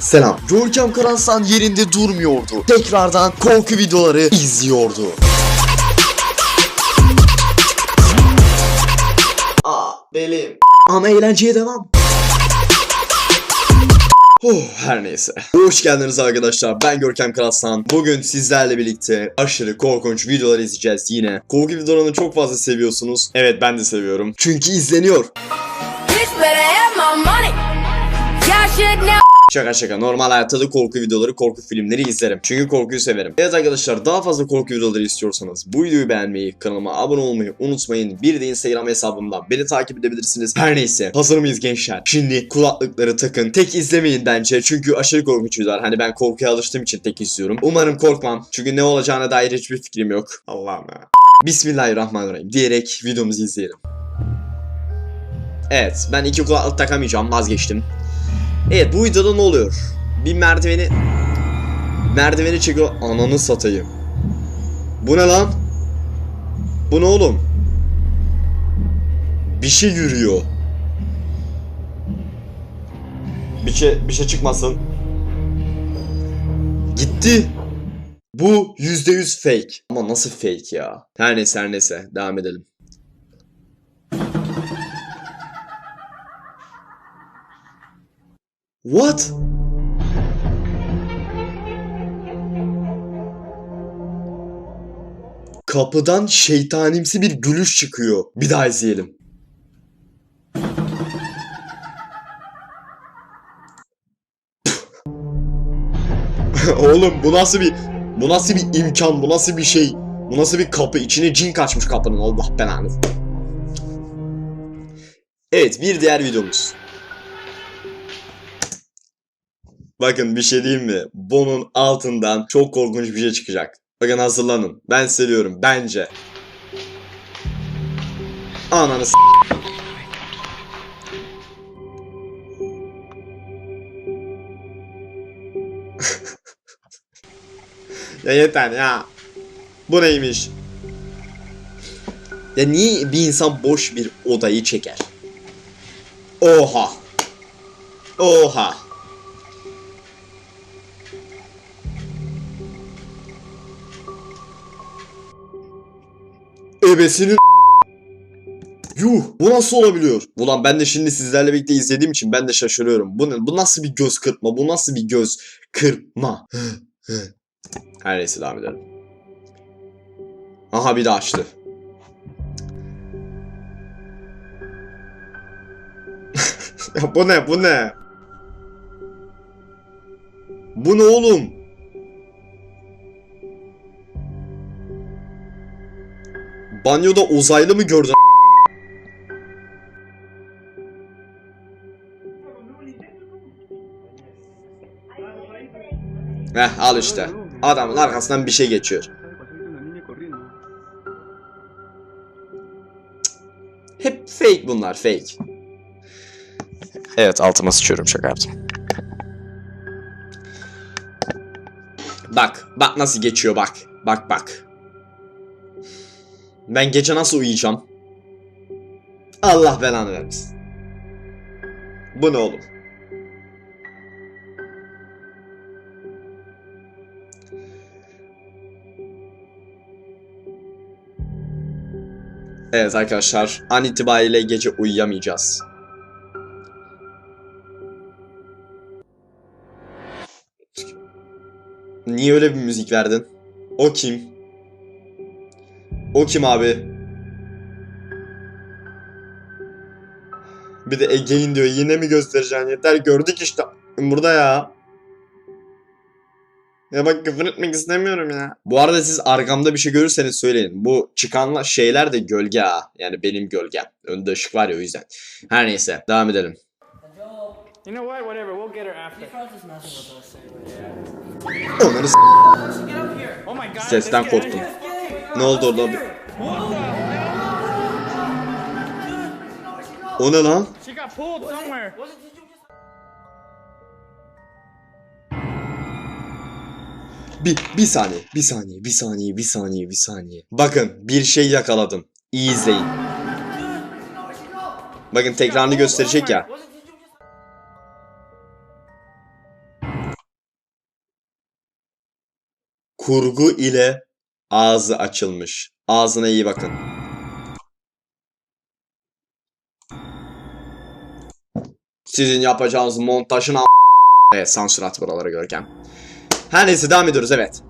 Selam. Görkem Karansan yerinde durmuyordu. Tekrardan korku videoları izliyordu. Aa belim. Ama eğlenceye devam. Oh, her neyse. Hoş geldiniz arkadaşlar. Ben Görkem Karaslan. Bugün sizlerle birlikte aşırı korkunç videolar izleyeceğiz yine. Korku videolarını çok fazla seviyorsunuz. Evet ben de seviyorum. Çünkü izleniyor. Know. Şaka şaka normal hayatta da korku videoları, korku filmleri izlerim. Çünkü korkuyu severim. Evet arkadaşlar daha fazla korku videoları istiyorsanız bu videoyu beğenmeyi, kanalıma abone olmayı unutmayın. Bir de Instagram hesabımdan beni takip edebilirsiniz. Her neyse hazır mıyız gençler? Şimdi kulaklıkları takın. Tek izlemeyin bence çünkü aşırı korkunç videolar. Hani ben korkuya alıştığım için tek izliyorum. Umarım korkmam. Çünkü ne olacağına dair hiçbir fikrim yok. Allah'ım ya. Bismillahirrahmanirrahim diyerek videomuzu izleyelim. Evet ben iki kulaklık takamayacağım vazgeçtim. Evet bu videoda ne oluyor? Bir merdiveni merdiveni çekiyor. Ananı satayım. Bu ne lan? Bu ne oğlum? Bir şey yürüyor. Bir şey bir şey çıkmasın. Gitti. Bu %100 fake. Ama nasıl fake ya? Her neyse her neyse devam edelim. What? Kapıdan şeytanimsi bir gülüş çıkıyor. Bir daha izleyelim. Oğlum bu nasıl bir bu nasıl bir imkan? Bu nasıl bir şey? Bu nasıl bir kapı? İçine cin kaçmış kapının. Allah belanı. Evet bir diğer videomuz. Bakın bir şey diyeyim mi? Bunun altından çok korkunç bir şey çıkacak. Bakın hazırlanın. Ben size diyorum. Bence. Ananı s- Ya yeter ya. Bu neymiş? Ya niye bir insan boş bir odayı çeker? Oha. Oha. Ebesinin Yuh bu nasıl olabiliyor? Ulan ben de şimdi sizlerle birlikte izlediğim için ben de şaşırıyorum. Bu, ne- bu nasıl bir göz kırpma? Bu nasıl bir göz kırpma? Her neyse devam edelim. Aha bir de açtı. ya bu ne bu ne? Bu ne oğlum? Banyoda uzaylı mı gördün? Heh al işte. Adamın arkasından bir şey geçiyor. Hep fake bunlar fake. Evet altıma sıçıyorum şaka yaptım. Bak bak nasıl geçiyor bak. Bak bak. Ben gece nasıl uyuyacağım? Allah belanı vermesin. Bu ne oğlum? Evet arkadaşlar an itibariyle gece uyuyamayacağız. Niye öyle bir müzik verdin? O kim? O kim abi? Bir de Ege'in diyor yine mi göstereceksin yeter gördük işte burada ya. Ya bak küfür etmek istemiyorum ya. Bu arada siz arkamda bir şey görürseniz söyleyin. Bu çıkan şeyler de gölge ha. Yani benim gölgem. Önde ışık var ya o yüzden. Her neyse devam edelim. You know what? Whatever. We'll get her after. Onları s- Oh sesten korktum. Ne oldu orada? O ne lan? Bir, bir saniye, bir saniye, bir saniye, bir saniye, bir saniye. Bakın bir şey yakaladım. İyi izleyin. Bakın tekrarını gösterecek ya. Kurgu ile ağzı açılmış. Ağzına iyi bakın. Sizin yapacağınız montajın a- Evet sansür at buraları Görkem. Her neyse devam ediyoruz evet.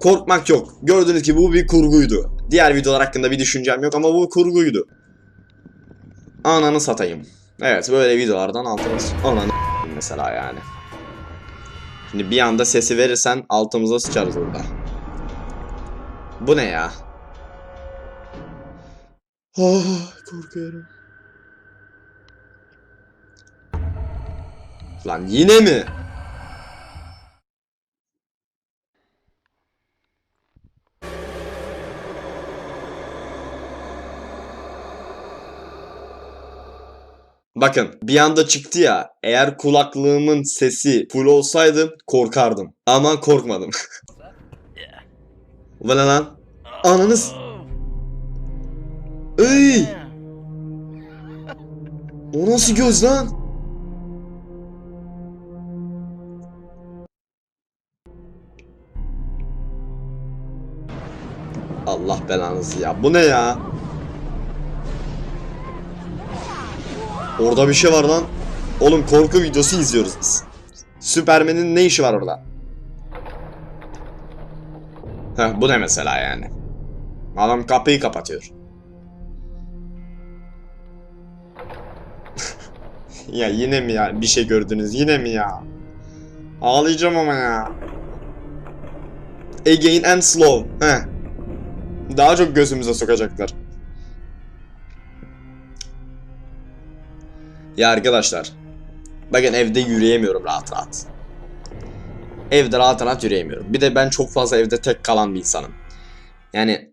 Korkmak yok. Gördüğünüz gibi bu bir kurguydu. Diğer videolar hakkında bir düşüncem yok ama bu kurguydu. Ananı satayım. Evet böyle videolardan altımız. Ananı mesela yani. Şimdi bir anda sesi verirsen altımıza sıçarız burada. Bu ne ya? Ah korkuyorum. Lan yine mi? Bakın bir anda çıktı ya. Eğer kulaklığımın sesi full olsaydı korkardım. Ama korkmadım. Ne lan? Ananız. Ey! O nasıl göz lan? Allah belanızı ya. Bu ne ya? Orada bir şey var lan. Oğlum korku videosu izliyoruz biz. Süpermen'in ne işi var orada? Heh, bu ne mesela yani? Adam kapıyı kapatıyor. ya yine mi ya? Bir şey gördünüz yine mi ya? Ağlayacağım ama ya. Again and slow. Heh. Daha çok gözümüze sokacaklar. Ya arkadaşlar. Bakın evde yürüyemiyorum rahat rahat. Evde rahat rahat yürüyemiyorum. Bir de ben çok fazla evde tek kalan bir insanım. Yani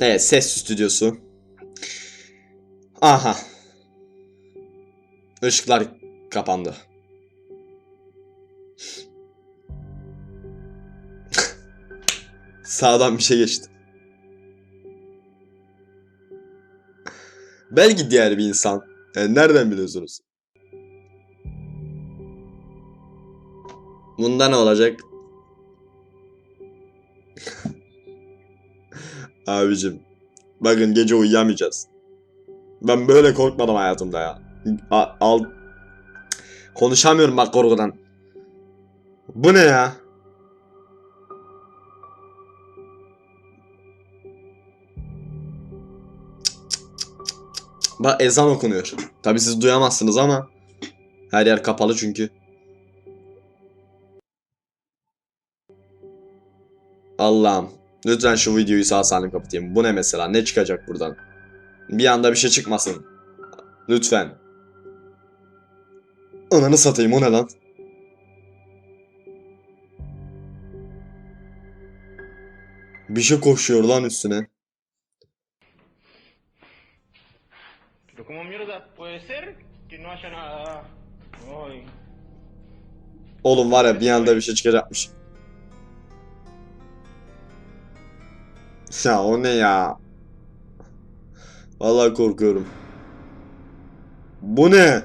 Evet ses stüdyosu. Aha. Işıklar kapandı. Sağdan bir şey geçti. Belki diğer bir insan. Yani nereden biliyorsunuz? Bunda ne olacak? Abicim. Bakın gece uyuyamayacağız. Ben böyle korkmadım hayatımda ya. A- al. Konuşamıyorum bak korkudan. Bu ne ya? Bak ezan okunuyor. Tabi siz duyamazsınız ama her yer kapalı çünkü. Allah'ım. Lütfen şu videoyu sağ salim kapatayım. Bu ne mesela? Ne çıkacak buradan? Bir anda bir şey çıkmasın. Lütfen. Ananı satayım o ne lan? Bir şey koşuyor lan üstüne. Oğlum var ya bir anda bir şey çıkacakmış. Ya o ne ya? Vallahi korkuyorum. Bu ne?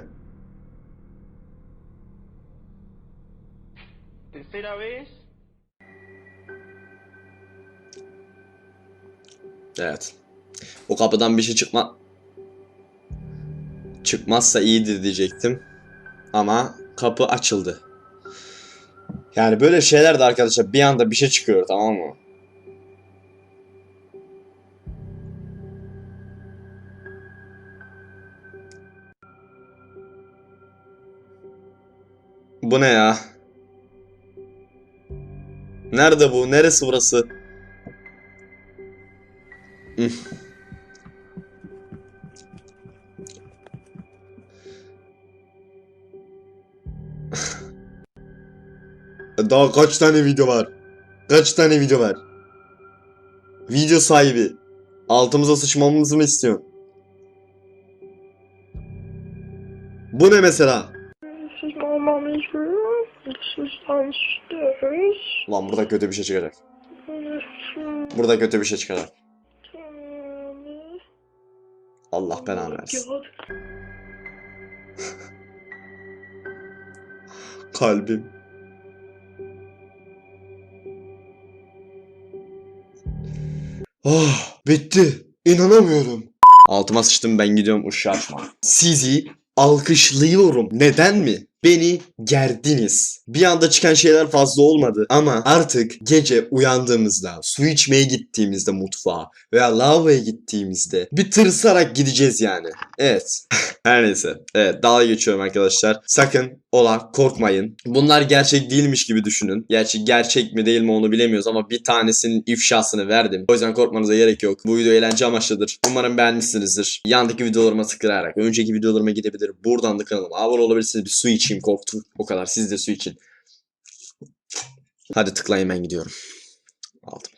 Tercera vez. Evet. O kapıdan bir şey çıkma... Çıkmazsa iyidir diyecektim. Ama kapı açıldı. Yani böyle şeyler de arkadaşlar bir anda bir şey çıkıyor tamam mı? Bu ne ya? Nerede bu? Neresi burası? Üf. Daha kaç tane video var? Kaç tane video var? Video sahibi. Altımıza sıçmamızı mı istiyor? Bu ne mesela? Lan burada kötü bir şey çıkacak. Burada kötü bir şey çıkacak. Allah belanı versin. Kalbim. Ah, bitti. İnanamıyorum. Altıma sıçtım ben gidiyorum ışığı açma. Sizi alkışlıyorum. Neden mi? Beni gerdiniz. Bir anda çıkan şeyler fazla olmadı ama artık gece uyandığımızda, su içmeye gittiğimizde mutfağa veya lavaboya gittiğimizde bir tırsarak gideceğiz yani. Evet. Her neyse. Evet dalga geçiyorum arkadaşlar. Sakın ola korkmayın. Bunlar gerçek değilmiş gibi düşünün. Gerçi gerçek mi değil mi onu bilemiyoruz ama bir tanesinin ifşasını verdim. O yüzden korkmanıza gerek yok. Bu video eğlence amaçlıdır. Umarım beğenmişsinizdir. Yandaki videolarıma tıklayarak önceki videolarıma gidebilir. Buradan da kanalıma abone olabilirsiniz. Bir su içeyim korktum. O kadar. Siz de su için. Hadi tıklayın ben gidiyorum. Aldım.